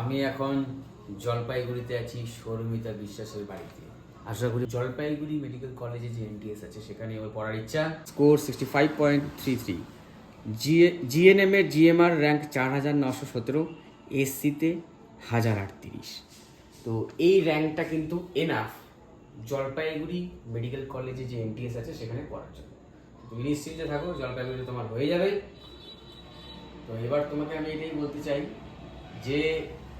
আমি এখন জলপাইগুড়িতে আছি সৌরমিতা বিশ্বাসের বাড়িতে। আশা করি জলপাইগুড়ি মেডিকেল কলেজে যে এমটিএস আছে সেখানে ওর পড়ার ইচ্ছা। Score sixty five point three three. GNM এর জিএমআর র্যাঙ্ক চার হাজার নশো সতেরো এসসিতে হাজার আটত্রিশ। তো এই র্যাঙ্কটা কিন্তু এনাফ জলপাইগুড়ি মেডিকেল কলেজে যে এমটিএস আছে সেখানে পড়ার জন্য। তুমি নিশ্চিন্তে থাকো জলপাইগুড়ি তোমার হয়ে যাবে। তো এবার তোমাকে আমি এটাই বলতে চাই যে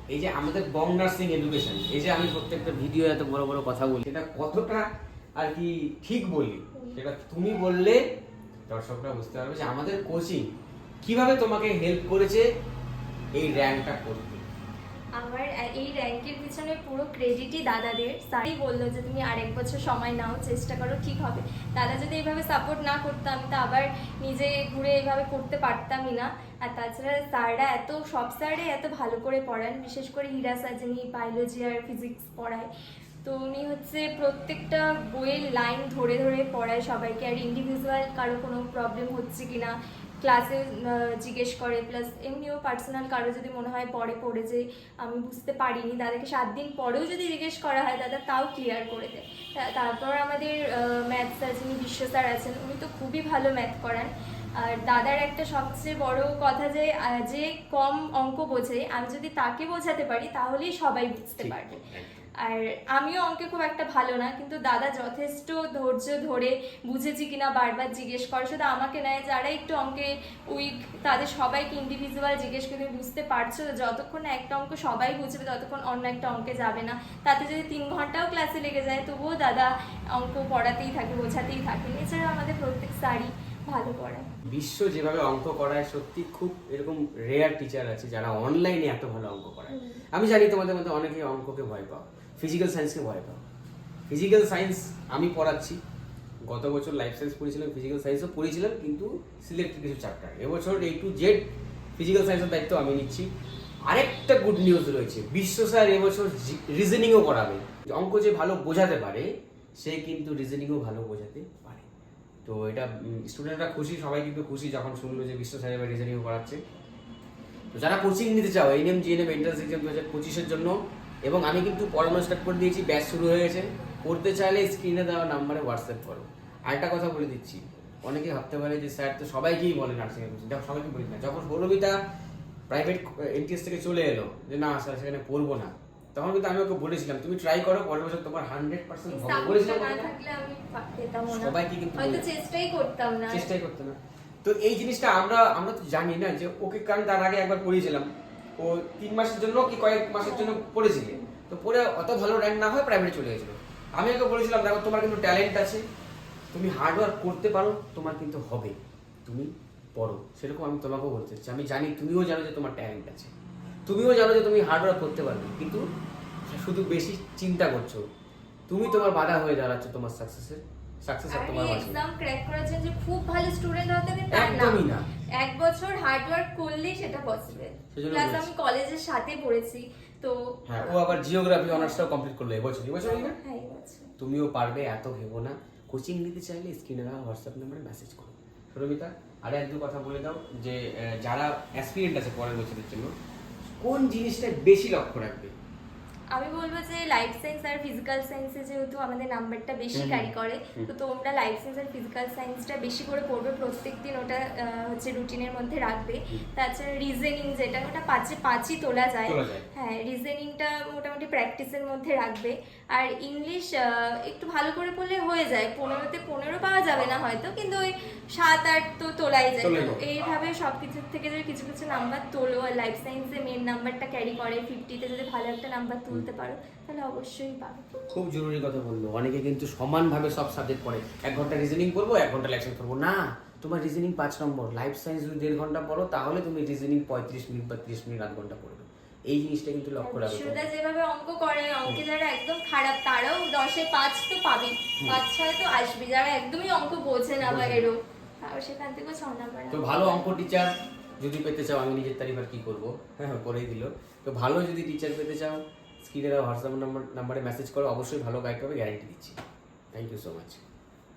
এই যে আমাদের বং নার্সিং এডুকেশন এই যে আমি প্রত্যেকটা ভিডিও এত বড় বড় কথা বলি এটা কতটা আর কি ঠিক বলি? সেটা তুমি বললে দর্শকরা বুঝতে পারবে যে আমাদের কোচিং কীভাবে তোমাকে হেল্প করেছে এই র্যাঙ্কটা করতে। আমার এই র্যাঙ্কের পিছনে পুরো ক্রেডিটই দাদাদের। স্যারই বলল যে, তুমি আরেক বছর সময় নাও, চেষ্টা করো, ঠিক হবে। দাদা যদি এইভাবে সাপোর্ট না করতো, আমি তো আবার নিজে ঘুরে এইভাবে করতে পারতামই না। আর তাছাড়া স্যাররা এত, সব স্যারই এত ভালো করে পড়ান, বিশেষ করে হীরা যিনি বায়োলজি আর ফিজিক্স পড়ায়। তো উনি হচ্ছে প্রত্যেকটা বইয়ের লাইন ধরে ধরে পড়ায় সবাইকে, আর ইন্ডিভিজুয়াল কারও কোনো প্রবলেম হচ্ছে কিনা ক্লাসে জিজ্ঞেস করে প্লাস এমনিও পার্সোনাল কারও যদি মনে হয় পরে পড়ে যে আমি বুঝতে পারিনি দাদাকে সাত দিন পরেও যদি জিজ্ঞেস করা হয়, দাদা তাও ক্লিয়ার করে দেয়। তারপর আমাদের ম্যাথ স্যার যিনি বিশ্ব স্যার আছেন, উনি তো খুবই ভালো ম্যাথ করান। আর দাদার একটা সবচেয়ে বড় কথা যে যে কম অঙ্ক বোঝে আমি যদি তাকে বোঝাতে পারি তাহলেই সবাই বুঝতে পারবে। আর আমিও অঙ্কে খুব একটা ভালো না কিন্তু দাদা যথেষ্ট ধৈর্য ধরে বুঝেছি কিনা বারবার জিজ্ঞেস করে। শুধু আমাকে নেয় যারা একটু অঙ্কে উইক তাদের সবাইকে ইন্ডিভিজুয়াল জিজ্ঞেস করে তুমি বুঝতে পারছ? যতক্ষণ না একটা অঙ্ক সবাই বুঝবে ততক্ষণ অন্য একটা অঙ্কে যাবে না। তাতে যদি তিন ঘন্টাও ক্লাসে লেগে যায় তবুও দাদা অঙ্ক পড়াতেই থাকে বোঝাতেই থাকে। এছাড়াও আমাদের প্রত্যেক স্যারই ভালো পড়ায় বিশ্ব যেভাবে অঙ্ক করায় সত্যি খুব এরকম রেয়ার টিচার আছে যারা অনলাইনে এত ভালো অঙ্ক করায়। আমি জানি তোমাদের মধ্যে অনেকে অঙ্ককে ভয় পাও ফিজিক্যাল সায়েন্সকে ভয় পাও। ফিজিক্যাল সায়েন্স আমি পড়াচ্ছি গত বছর লাইফ সায়েন্স পড়েছিলাম ফিজিক্যাল সায়েন্সও পড়েছিলাম কিন্তু সিলেক্টেড কিছু চ্যাপ্টার এবছর এই টু জেড ফিজিক্যাল সায়েন্সের দায়িত্ব আমি নিচ্ছি। আরেকটা গুড নিউজ রয়েছে বিশ্ব স্যার এবছর রিজনিংও করাবে। অঙ্ক যে ভালো বোঝাতে পারে সে কিন্তু রিজনিংও ভালো বোঝাতে পারে। তো এটা স্টুডেন্টরা খুশি, সবাই কিন্তু খুশি যখন শুনলো যে বিশ্ব স্যার এবার রিজনিং করাচ্ছে তো যারা কোচিং নিতে চাও N NM GNM entrance exam দু হাজার পঁচিশের জন্য, এবং আমি কিন্তু পড়ানো স্টার্ট করে দিয়েছি ব্যাচ শুরু হয়ে গেছে। পড়তে চাইলে স্ক্রিনে দেওয়া নাম্বারে হোয়াটসঅ্যাপ করো। আরেকটা কথা বলে দিচ্ছি অনেকে ভাবতে পারে যে স্যার তো সবাইকেই বলে নার্সিং দেখো সবাইকে বলি না। যখন গৌরবিতা প্রাইভেট এনটিএস থেকে চলে এলো, যে না স্যার, সেখানে পড়ব না। তখন কিন্তু আমি ওকে বলেছিলাম তুমি ট্রাই করো পরের বছর তোমার হান্ড্রেড পার্সেন্ট হবে। বলেছিলাম সবাইকে কিন্তু চেষ্টাই করতাম না। চেষ্টাই করতে না। তো এই জিনিসটা আমরা আমরা তো জানি না যে ওকে কারণ তার আগে একবার পড়িয়েছিলাম। ও তিন মাসের জন্য কি কয়েক মাসের জন্য পড়েছিলে। তো পড়ে অত ভালো র্যাঙ্ক না হয় প্রাইভেটে চলে গেছিল। আমি ওকে বলেছিলাম দেখো তোমার কিন্তু ট্যালেন্ট আছে। তুমি হার্ডওয়ার্ক করতে পারো তোমার কিন্তু হবে। তুমি পড়ো। সেরকম আমি তোমাকেও বলতে চাচ্ছি আমি জানি তুমিও জানো যে তোমার ট্যালেন্ট আছে। তুমিও জানো যে তুমি হার্ড ওয়ার্ক করতে পারবে কিন্তু শুধু বেশি চিন্তা করছ। তুমি তোমার বাধা হয়ে দাঁড়াচ্ছ তোমার সাকসেসের সাকসেস আর তোমার মাঝে এক্সাম ক্র্যাক করার জন্য যে খুব ভালো স্টুডেন্ট হতে হবে তা একদমই না। এক বছর হার্ড ওয়ার্ক করলেই সেটা পসিবল প্লাস আমি কলেজের সাথে পড়েছি তো হ্যাঁ ও আবার জিওগ্রাফি অনার্সটাও কমপ্লিট করল এবছর না? হ্যাঁ এই তুমিও পারবে এত ভেবো না। কোচিং নিতে চাইলে স্ক্রিনে দেওয়া হোয়াটসঅ্যাপ নাম্বারে মেসেজ করো। সুরমিতা আর এক দু কথা বলে দাও যে যারা অ্যাসপিরেন্ট আছে পরের বছরের জন্য কোন জিনিসটা বেশি লক্ষ্য রাখবে? আমি বলব যে লাইফ সায়েন্স আর ফিজিক্যাল সায়েন্সে যেহেতু আমাদের নাম্বারটা বেশি ক্যারি করে তো তোমরা লাইফ সায়েন্স আর ফিজিক্যাল সায়েন্সটা বেশি করে পড়বে প্রত্যেক দিন ওটা হচ্ছে রুটিনের মধ্যে রাখবে। তাছাড়া রিজনিং যেটা ওটা পাঁচে পাঁচই তোলা যায়। হ্যাঁ রিজনিংটা মোটামুটি প্র্যাকটিসের মধ্যে রাখবে। আর ইংলিশ একটু ভালো করে পড়লে হয়ে যায়। পনেরোতে পনেরো পাওয়া যাবে না হয়তো কিন্তু ওই সাত আট তো তোলাই যায়। তো এইভাবে সব কিছুর থেকে যদি কিছু কিছু নাম্বার তোলো আর লাইফ সায়েন্সে মেন নাম্বারটা ক্যারি করে ফিফটিতে যদি ভালো একটা নাম্বার তুলতে পারো তাহলে অবশ্যই পাবে। খুব জরুরি কথা বলল। অনেকে কিন্তু সমানভাবে সব সাবজেক্ট পড়ে। এক ঘণ্টা রিজনিং পড়ব এক ঘণ্টা লেকচার করব না তোমার রিজনিং পাঁচ নম্বর। লাইফ সায়েন্স যদি দেড় ঘণ্টা পড়ো তাহলে তুমি রিজনিং পঁয়ত্রিশ মিনিট বা ত্রিশ মিনিট আধ ঘণ্টা পড়বে। এই জিনিসটা কিন্তু লক্ষ্য রাখবে বিশ্বদা যেভাবে অঙ্ক করে অঙ্কে যারা একদম খারাপ তারাও দশে পাঁচ তো পাবে পাঁচ ছয় তো আসবে। যারা একদমই অঙ্ক বোঝে না বা। এরো তাও সেখান থেকে ছ নাম্বার তো ভালো অঙ্ক টিচার যদি পেতে চাও আমি নিজের তারিফ আর কি করব? হ্যাঁ করেই দিল। তো ভালো যদি টিচার পেতে চাও স্ক্রিনে দেওয়া হোয়াটসঅ্যাপ নাম্বার, নাম্বারে মেসেজ করো, অবশ্যই ভালো গাইড পাবে গ্যারান্টি দিচ্ছি। Thank you so much